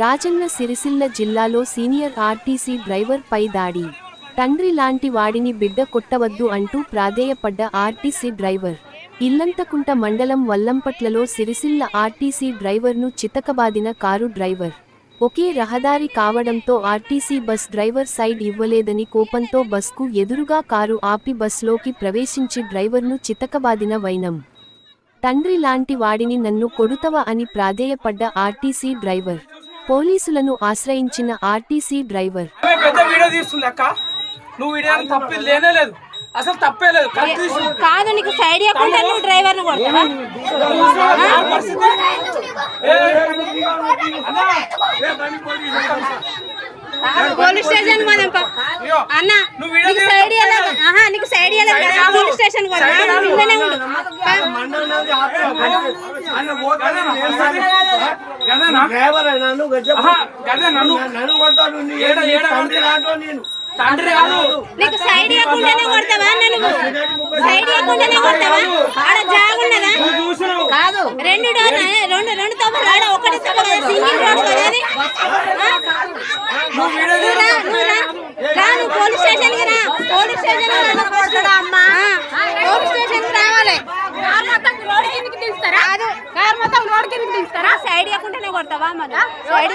రాజన్న సిరిసిల్ల జిల్లాలో senior RTC driver పై దాడి. తండ్రి లాంటి వాడిని బిడ్డ కొట్టవద్దు అంటూ ప్రాధేయపడ్డ ఆర్టీసీ డ్రైవర్. ఇల్లంతకుంట మండలం వల్లంపట్లలో సిరిసిల్ల ఆర్టీసీ డ్రైవర్ను చితకబాదిన కారు డ్రైవర్. ఒకే రహదారి కావడంతో ఆర్టీసీ బస్ డ్రైవర్ సైడ్ ఇవ్వలేదని కోపంతో బస్కు ఎదురుగా కారు ఆపి బస్లోకి ప్రవేశించి డ్రైవర్ను చితకబాదిన వైనం. తండ్రి లాంటి వాడిని నన్ను కొడుతవా అని ప్రాధేయపడ్డ ఆర్టీసీ డ్రైవర్. పోలీసులను ఆశ్రయించిన ఆర్టీసీ డ్రైవర్ ఆమె పెద్ద వీడియో తీస్తుంది అక్క నువ్వు వీడియో తప్పి లేనే లేదు అసలు తప్పే లేదు కరెక్ట్ తీస్తుంది కాదు నీకు సైడ్ ఇవ్వకుండా నువ్వు పోలీస్ స్టేషన్ అన్న నీకు సైడ్ ఆహా నీకు సైడ్ పోలీస్ స్టేషన్ ఉండు గదేనా నువ్వు? నన్ను తండ్రి లాంటో నేను తండ్రి కాదు నీకు సైడ్ ఇవ్వకుండానే కొడతావా నన్ను సైడ్ ఇవ్వకుండానే కొడతావా ఆడ జాగున్నదా కాదు రెండు రెండు రెండు తప్పులు ఆడ ఒకటి తప్పు సింగిల్ రోడ్ కదా అది ఆ? నువ్వు పోలీస్ స్టేషన్కి రా పోలీస్ స్టేషన్కి రా. ఆ, పోలీస్ స్టేషన్కి రావాలి కాదు కారు మొత్తం రోడ్ కిందకి తీస్తారా? సైడ్ ఇవ్వకుండానే కొడతావా మళ్ళా సైడ్